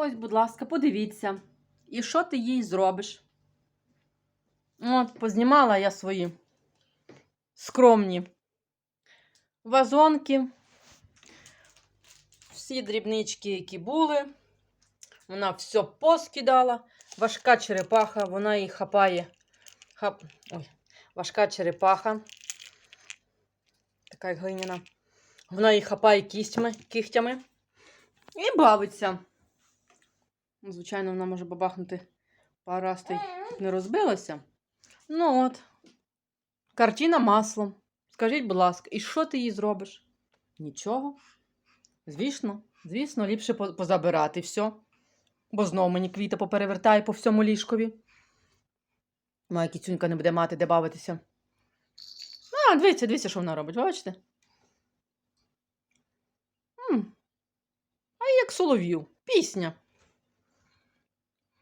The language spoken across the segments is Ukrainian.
Ось, будь ласка, подивіться. І що ти їй зробиш? От, познімала я свої скромні вазонки. Всі дрібнички, які були. Вона все поскидала. Важка черепаха, вона її хапає. Хап... Ой, важка черепаха. Така глиняна. Вона її хапає кістями, кігтями і бавиться. Звичайно, вона може бабахнути пару раз не розбилася. Ну от. Картина маслом. Скажіть, будь ласка, і що ти їй зробиш? Нічого. Звісно, звісно, ліпше позабирати все. Бо знов мені квіта поперевертає по всьому ліжкові. Моя кіцюнька не буде мати де бавитися. А, дивіться, дивіться, що вона робить, бачите? М. А як солов'ю. Пісня.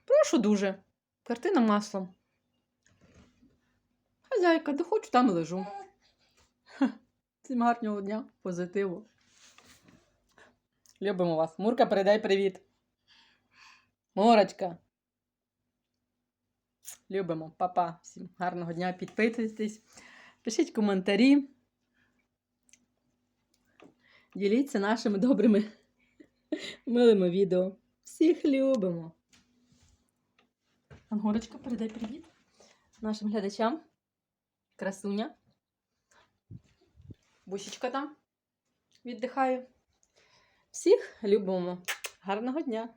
Прошу дуже. Картина маслом. Хазяйка, де хочу, там і лежу. Всім гарного дня, позитиву. Любимо вас. Мурка, передай привіт. Мурочка. Любимо, Па-па. Всім гарного дня. Підписуйтесь, пишіть коментарі. Діліться нашими добрими милими відео. Всіх любимо. Ангорочка, передай привіт нашим глядачам. Красуня. Бусічка там Віддихаю. Всіх любимо. Гарного дня!